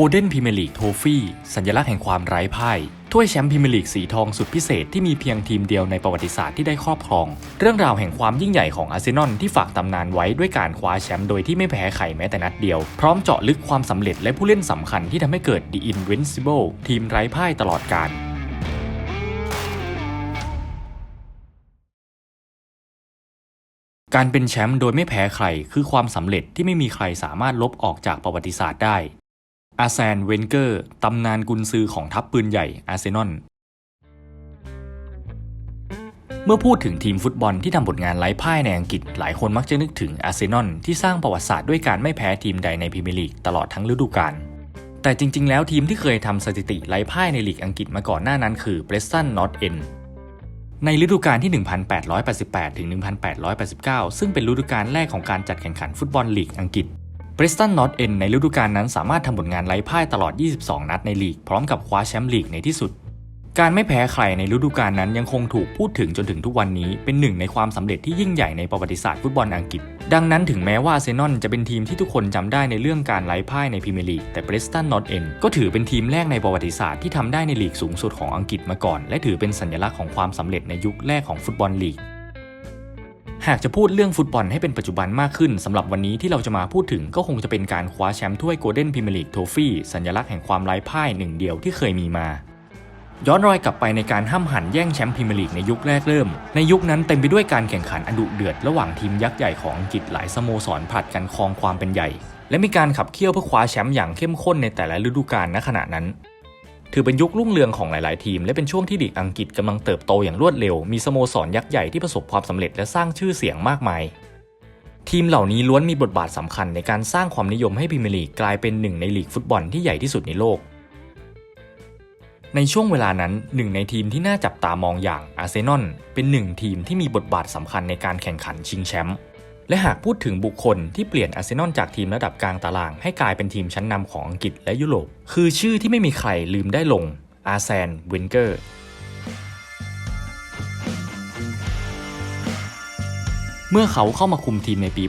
Golden Premier League Trophy สัญลักษณ์แห่งความไร้พ่ายถ้วยแชมป์พรีเมียร์ลีกสีทองสุดพิเศษที่มีเพียงทีมเดียวในประวัติศาสตร์ที่ได้ครอบครอง เรื่องราวแห่งความยิ่งใหญ่ของอาร์เซนอลที่ฝากตำนานไว้ด้วยการคว้าแชมป์โดยที่ไม่แพ้ใครแม้แต่นัดเดียว พร้อมเจาะลึกความสำเร็จและผู้เล่นสำคัญที่ทำให้เกิด The Invincible ทีมไร้พ่ายตลอดกาลการเป็นแชมป์โดยไม่แพ้ใคร คือความสำเร็จที่ไม่มีใครสามารถลบออกจากประวัติศาสตร์ได้ อาแซนเวนเกอร์ตำนานกุนซือของทัพปืนใหญ่อาร์เซนอล เมื่อพูดถึงทีมฟุตบอลที่ทำผลงานไร้พ่ายในอังกฤษ หลายคนมักจะนึกถึงอาร์เซนอลที่สร้างประวัติศาสตร์ด้วยการไม่แพ้ทีมใดในพรีเมียร์ลีกตลอดทั้งฤดูกาล แต่จริง ๆ แล้วทีมที่เคยทำสถิติไร้พ่ายในลีกอังกฤษมาก่อนหน้านั้นคือเบรสตันนอตเอนในฤดูกาลที่ 1888 ถึง 1889 ซึ่งเป็นฤดูกาลแรกของการจัดแข่งขันฟุตบอลลีกอังกฤษ บริสตันนอตเอ็นในฤดูกาลนั้นสามารถทำผลงานไร้พ่ายตลอด 22 นัดในลีก พร้อมกับคว้าแชมป์ลีกในที่สุด การไม่แพ้ใครในฤดูกาลนั้นยังคงถูกพูดถึงจนถึงทุกวันนี้ เป็นหนึ่งในความสำเร็จที่ยิ่งใหญ่ในประวัติศาสตร์ฟุตบอลอังกฤษ ดังนั้นถึงแม้ว่าเซนอลจะเป็นทีมที่ทุกคนจำได้ในเรื่องการไร้พ่ายในพรีเมียร์ลีก แต่บริสตันนอตเอ็นก็ถือเป็นทีมแรกในประวัติศาสตร์ที่ทำได้ในลีกสูงสุดของอังกฤษมาก่อน และถือเป็นสัญลักษณ์ของความสำเร็จในยุคแรกของฟุตบอลลีก หากจะพูดเรื่องฟุตบอลให้เป็นปัจจุบันมากขึ้นสำหรับวันนี้ที่เราจะมาพูดถึงก็คงจะเป็นการคว้าแชมป์ถ้วย Golden Premier League Trophy สัญลักษณ์แห่งความไร้พ่ายหนึ่งเดียวที่เคยมีมา ย้อนรอยกลับไปในการห้ำหันแย่งแชมป์พรีเมียร์ลีกในยุคแรกเริ่ม ในยุคนั้นเต็มไปด้วยการแข่งขันอันดุเดือดระหว่างทีมยักษ์ใหญ่ของอังกฤษหลายสโมสรผลัดกันครองความเป็นใหญ่ และมีการขับเคี่ยวเพื่อคว้าแชมป์อย่างเข้มข้นในแต่ละฤดูกาลณขณะนั้น ถือเป็นยุครุ่งเรืองของหลาย ๆ ทีม และเป็นช่วงที่ลีกอังกฤษกำลังเติบโตอย่างรวดเร็ว มีสโมสรยักษ์ใหญ่ที่ประสบความสำเร็จและสร้างชื่อเสียงมากมาย ทีมเหล่านี้ล้วนมีบทบาทสำคัญในการสร้างความนิยมให้พรีเมียร์ลีกกลายเป็นหนึ่งในลีกฟุตบอลที่ใหญ่ที่สุดในโลก ในช่วงเวลานั้นหนึ่งในทีมที่น่าจับตามองอย่างอาร์เซนอลเป็นหนึ่งทีมที่มีบทบาทสำคัญในการแข่งขันชิงแชมป์ และหากพูดถึงบุคคลที่เปลี่ยนอาร์เซนอลจากทีมระดับกลางตาราง ให้กลายเป็นทีมชั้นนำของอังกฤษและยุโรป คือชื่อที่ไม่มีใครลืมได้ลงอาร์แซนเวนเกอร์เมื่อเขาเข้ามาคุมทีมในปี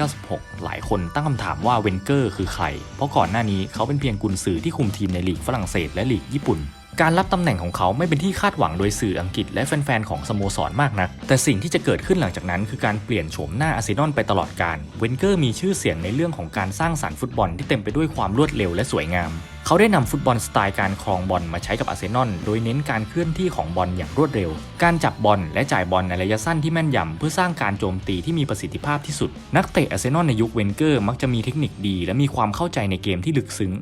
1996 หลายคนตั้งคำถามว่าเวนเกอร์คือใคร เพราะก่อนหน้านี้เขาเป็นเพียงกุนซือที่คุมทีมในลีกฝรั่งเศสและลีกญี่ปุ่น การรับตำแหน่งของเขาไม่เป็นที่คาดหวังโดยสื่ออังกฤษและแฟนๆ ของสโมสรมากนัก แต่สิ่งที่จะเกิดขึ้นหลังจากนั้นคือการเปลี่ยนโฉมหน้าอาร์เซนอลไปตลอดกาลเวนเกอร์มีชื่อเสียงในเรื่องของการสร้างสรรค์ฟุตบอลที่เต็มไปด้วยความรวดเร็วและสวยงาม เขาได้นำฟุตบอลสไตล์การครองบอลมาใช้กับอาร์เซนอล โดยเน้นการเคลื่อนที่ของบอลอย่างรวดเร็ว การจับบอลและจ่ายบอลในระยะสั้นที่แม่นยำเพื่อสร้างการโจมตีที่มีประสิทธิภาพที่สุด นักเตะอาร์เซนอลในยุคเวนเกอร์มักจะมีเทคนิคดี และมีความเข้าใจในเกมที่ลึกซึ้ง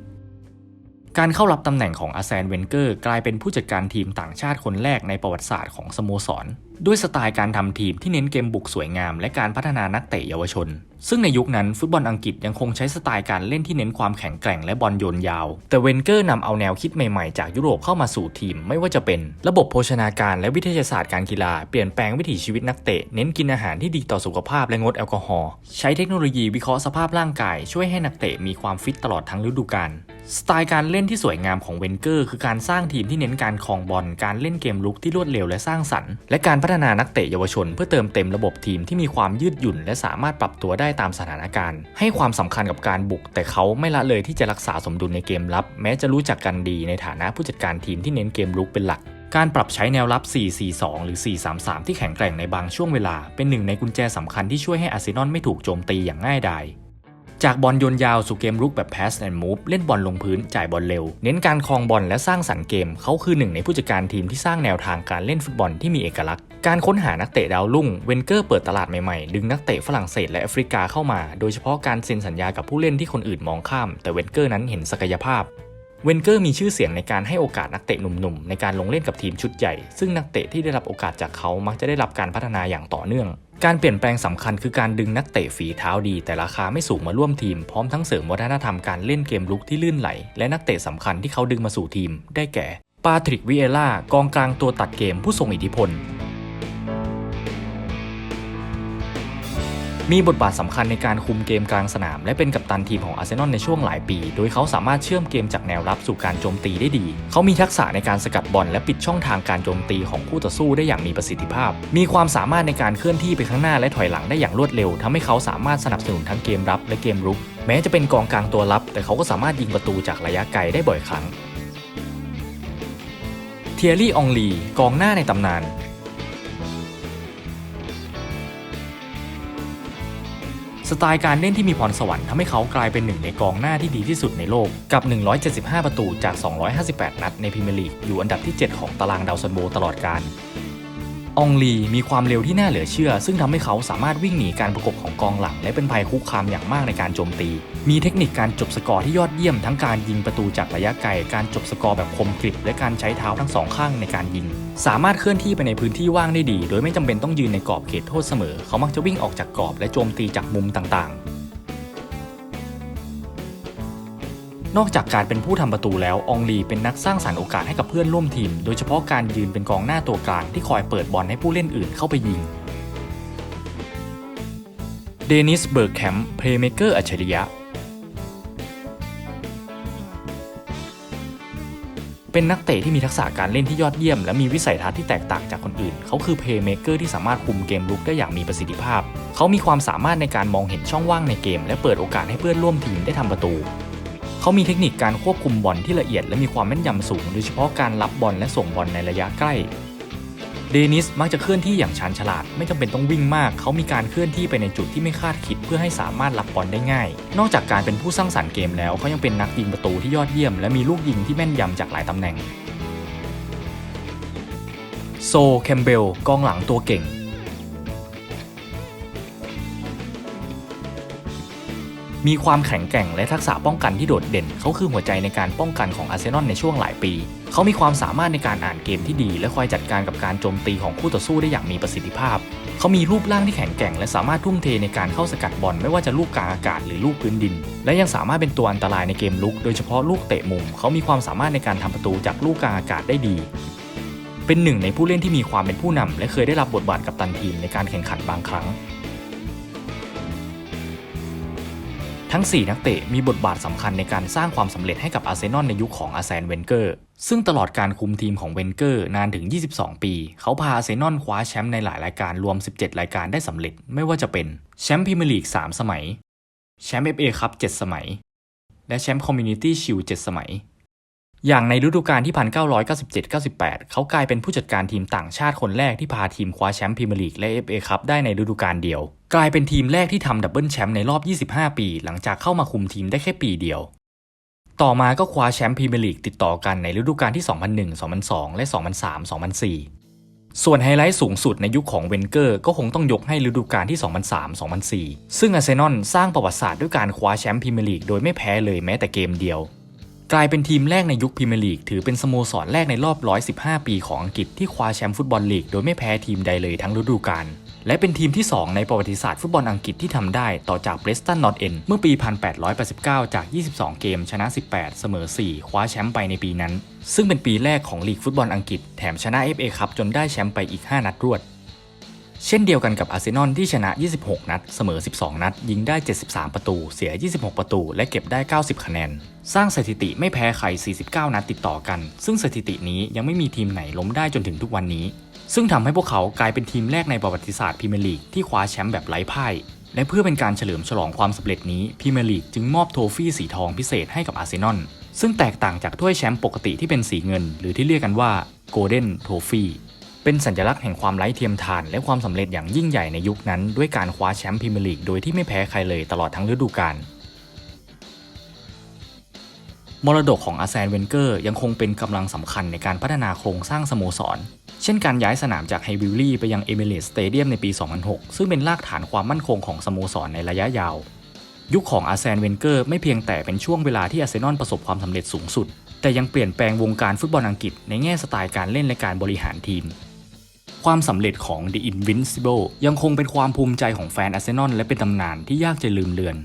การเข้ารับตำแหน่งของอาแซนเวนเกอร์ กลายเป็นผู้จัดการทีมต่างชาติคนแรกในประวัติศาสตร์ของสโมสรด้วยสไตล์การทำทีมที่เน้นเกมบุกสวยงาม และการพัฒนานักเตะเยาวชน ซึ่งในยุคนั้นฟุตบอลอังกฤษยังคงใช้สไตล์การเล่นที่เน้นความแข็งแกร่งและบอลโยนยาว แต่เวนเกอร์นำเอาแนวคิดใหม่ๆ จากยุโรปเข้ามาสู่ทีม ไม่ว่าจะเป็น ระบบโภชนาการและวิทยาศาสตร์การกีฬา เปลี่ยนแปลงวิถีชีวิตนักเตะ เน้นกินอาหารที่ดีต่อสุขภาพและงดแอลกอฮอล์ ใช้เทคโนโลยีวิเคราะห์สภาพร่างกาย ช่วยให้นักเตะมีความฟิตตลอดทั้งฤดูกาลสไตล์การเล่นที่สวยงามของเวนเกอร์คือการสร้างทีมที่เน้นการครองบอล การเล่นเกมลุกที่รวดเร็วและสร้างสรรค์ และการพัฒนานักเตะเยาวชน เพื่อเติมเต็มระบบทีมที่มีความยืดหยุ่น และสามารถปรับตัวได้ตามสถานการณ์ ให้ความสำคัญกับการบุก แต่เขาไม่ละเลยที่จะรักษาสมดุลในเกมรับ แม้จะรู้จักกันดีในฐานะผู้จัดการทีมที่เน้นเกมลุกเป็นหลักการปรับใช้แนวรับ 4-4-2 หรือ 4-3-3 ที่แข็งแกร่งในบางช่วงเวลา เป็นหนึ่งในกุญแจสำคัญที่ช่วยให้อาร์เซนอลไม่ถูกโจมตีอย่างง่ายดาย จากบอลโยนยาวสู่เกมรุกแบบ pass and move เล่นบอลลงพื้น จ่ายบอลเร็ว เน้นการครองบอลและสร้างสรรค์เกม เขาคือหนึ่งในผู้จัดการทีมที่สร้างแนวทางการเล่นฟุตบอลที่มีเอกลักษณ์ การค้นหานักเตะดาวรุ่ง เวนเกอร์เปิดตลาดใหม่ๆ ดึงนักเตะฝรั่งเศสและแอฟริกาเข้ามา โดยเฉพาะการเซ็นสัญญากับผู้เล่นที่คนอื่นมองข้าม แต่เวนเกอร์นั้นเห็นศักยภาพ เวนเกอร์มีชื่อเสียงในการให้โอกาสนักเตะหนุ่มๆ ในการลงเล่นกับทีมชุดใหญ่ ซึ่งนักเตะที่ได้รับโอกาสจากเขามักจะได้รับการพัฒนาอย่างต่อเนื่อง การเปลี่ยนแปลงสำคัญคือการดึงนักเตะฝีเท้าดี แต่ราคาไม่สูงมาร่วมทีม พร้อมทั้งเสริมวัฒนธรรมการเล่นเกมลุกที่ลื่นไหล และนักเตะสำคัญที่เขาดึงมาสู่ทีม ได้แก่ปาทริกวิเอล่ากองกลางตัวตัดเกมผู้ทรงอิทธิพล มีบทบาทสำคัญในการคุมเกมกลางสนาม และเป็นกัปตันทีมของอาร์เซนอลในช่วงหลายปี โดยเขาสามารถเชื่อมเกมจากแนวรับสู่การโจมตีได้ดี เขามีทักษะในการสกัดบอลและปิดช่องทางการโจมตีของคู่ต่อสู้ได้อย่างมีประสิทธิภาพ มีความสามารถในการเคลื่อนที่ไปข้างหน้าและถอยหลังได้อย่างรวดเร็วทำให้เขาสามารถสนับสนุนทั้งเกมรับและเกมรุก แม้จะเป็นกองกลางตัวรับ แต่เขาก็สามารถยิงประตูจากระยะไกลได้บ่อยครั้ง เทียรี่ องลี กองหน้าในตำนาน สไตล์การเล่นที่มีพรสวรรค์ทำให้เขากลายเป็นหนึ่งในกองหน้าที่ดีที่สุดในโลก กับ 175 ประตูจาก 258 นัดในพรีเมียร์ลีกอยู่อันดับที่ 7 ของตารางดาวซันโบตลอดกาล องลีมีความเร็วที่น่าเหลือเชื่อ ซึ่งทำให้เขาสามารถวิ่งหนีการประกบของกองหลัง และเป็นภัยคุกคามอย่างมากในการโจมตี มีเทคนิคการจบสกอร์ที่ยอดเยี่ยมทั้งการยิงประตูจากระยะไกล การจบสกอร์แบบคมกริบ และการใช้เท้าทั้งสองข้างในการยิง สามารถเคลื่อนที่ไปในพื้นที่ว่างได้ดี โดยไม่จำเป็นต้องยืนในกรอบเขตโทษเสมอ เขามักจะวิ่งออกจากกรอบและโจมตีจากมุมต่างๆ นอกจากการเป็นผู้ทำประตูแล้ว องลีเป็นนักสร้างสรรค์โอกาสให้กับเพื่อนร่วมทีม โดยเฉพาะการยืนเป็นกองหน้าตัวกลางที่คอยเปิดบอลให้ผู้เล่นอื่นเข้าไปยิง เดนิส เบิร์กแคมป์ เพลย์เมเกอร์อัจฉริยะ เป็นนักเตะที่มีทักษะการเล่นที่ยอดเยี่ยม และมีวิสัยทัศน์ที่แตกต่างจากคนอื่น เขาคือเพลย์เมเกอร์ที่สามารถคุมเกมลุกได้อย่างมีประสิทธิภาพ เขามีความสามารถในการมองเห็นช่องว่างในเกม และเปิดโอกาสให้เพื่อนร่วมทีมได้ทำประตู เขามีเทคนิคการควบคุมบอลที่ละเอียดและมีความแม่นยำสูง โดยเฉพาะการรับบอลและส่งบอลในระยะใกล้เดนิสมักจะเคลื่อนที่อย่างชาญฉลาด ไม่จำเป็นต้องวิ่งมาก เขามีการเคลื่อนที่ไปในจุดที่ไม่คาดคิดเพื่อให้สามารถรับบอลได้ง่าย นอกจากการเป็นผู้สร้างสรรค์เกมแล้วเขายังเป็นนักยิงประตูที่ยอดเยี่ยม และมีลูกยิงที่แม่นยำจากหลายตำแหน่ง โซ แคมเบลกองหลังตัวเก่ง มีความแข็งแกร่งและทักษะป้องกันที่โดดเด่น เขาคือหัวใจในการป้องกันของอาร์เซนอลในช่วงหลายปี เขามีความสามารถในการอ่านเกมที่ดี และคอยจัดการกับการโจมตีของคู่ต่อสู้ได้อย่างมีประสิทธิภาพ เขามีรูปร่างที่แข็งแกร่ง และสามารถทุ่มเทในการเข้าสกัดบอลไม่ว่าจะลูกกลางอากาศหรือลูกพื้นดิน และยังสามารถเป็นตัวอันตรายในเกมลุก โดยเฉพาะลูกเตะมุม เขามีความสามารถในการทำประตูจากลูกกลางอากาศได้ดีเป็นหนึ่งในผู้เล่นที่มีความเป็นผู้นำและเคยได้รับบทบาทกับตันทีมในการแข่งขันบางครั้ง ทั้ง 4 นักเตะมีบทบาทสำคัญในการสร้างความสำเร็จให้กับอาร์เซนอลในยุคของอาร์แซนเวนเกอร์ ซึ่งตลอดการคุมทีมของเวนเกอร์นานถึง 22 ปี เขาพาอาร์เซนอลคว้าแชมป์ในหลายรายการรวม 17 รายการได้สำเร็จ ไม่ว่าจะเป็นแชมป์พรีเมียร์ลีก 3 สมัย แชมป์เอฟเอคัพ 7 สมัย และแชมป์คอมมูนิตี้ชิลด์7สมัย อย่างในฤดูกาลที่ 1997-98 เขากลายเป็นผู้จัดการทีมต่างชาติคนแรกที่พาทีมคว้าแชมป์พรีเมียร์ลีกและ FA คัพได้ในฤดูกาลเดียว กลายเป็นทีมแรกที่ทำดับเบิลแชมป์ในรอบ 25 ปี หลังจากเข้ามาคุมทีมได้แค่ปีเดียว ต่อมาก็คว้าแชมป์พรีเมียร์ลีกติดต่อกันในฤดูกาลที่ 2001 2002 และ 2003 2004 ส่วนไฮไลท์สูงสุดในยุคของเวนเกอร์ก็คงต้องยกให้ฤดูกาลที่ 2003-2004 ซึ่งอาร์เซนอลสร้างประวัติศาสตร์ด้วยการคว้าแชมป์พรีเมียร์ลีกโดยไม่แพ้เลยแม้แต่เกมเดียว กลายเป็นทีมแรกในยุคพรีเมียร์ลีกถือเป็นสโมสรแรกในรอบ 115 ปีของอังกฤษที่คว้าแชมป์ฟุตบอลลีกโดยไม่แพ้ทีมใดเลยทั้งฤดูกาล และเป็นทีมที่ 2 ในประวัติศาสตร์ฟุตบอลอังกฤษที่ทำได้ต่อจากเบรสตันนอตเอ็นเมื่อปี 1889 จาก 22 เกมชนะ 18 เสมอ 4 คว้าแชมป์ไปในปีนั้น ซึ่งเป็นปีแรกของลีกฟุตบอลอังกฤษแถมชนะ FA คัพจนได้แชมป์ไปอีก 5 นัดรวด เช่นเดียวกันกับอาร์เซนอลที่ชนะ 26 นัด เสมอ 12 นัด ยิงได้ 73 ประตู เสีย 26 ประตู และเก็บได้ 90 คะแนน สร้างสถิติไม่แพ้ใคร 49 นัดติดต่อกัน ซึ่งสถิตินี้ยังไม่มีทีมไหนล้มได้จนถึงทุกวันนี้ ซึ่งทำให้พวกเขากลายเป็นทีมแรกในประวัติศาสตร์พรีเมียร์ลีกที่คว้าแชมป์แบบไร้พ่ายและเพื่อเป็นการเฉลิมฉลองความสำเร็จนี้พรีเมียร์ลีกจึงมอบโทฟี่สีทองพิเศษให้กับอาร์เซนอลซึ่งแตกต่างจากถ้วยแชมป์ปกติที่เป็นสีเงิน หรือที่เรียกกันว่า Golden Trophy เป็นสัญลักษณ์แห่งความไร้เทียมทาน และความสำเร็จอย่างยิ่งใหญ่ในยุคนั้น ด้วยการคว้าแชมป์พรีเมียร์ลีกโดยที่ไม่แพ้ใครเลยตลอดทั้งฤดูกาลมรดกของอาร์แซนเวนเกอร์ยังคงเป็นกำลังสำคัญในการพัฒนาโครงสร้างสโมสร เช่นการย้ายสนามจากไฮวิลลี่ไปยังเอเมเรตสเตเดียมในปี 2006 ซึ่งเป็นรากฐานความมั่นคงของสโมสรในระยะยาว ยุคของอาร์แซนเวนเกอร์ไม่เพียงแต่เป็นช่วงเวลาที่อาร์เซนอลประสบความสำเร็จสูงสุด แต่ยังเปลี่ยนแปลงวงการฟุตบอลอังกฤษในแง่สไตล์การเล่นและการบริหารทีม ความสำเร็จของ The Invincible ยังคงเป็นความภูมิใจของแฟนอาร์เซนอลและเป็นตำนานที่ยากจะลืมเลือน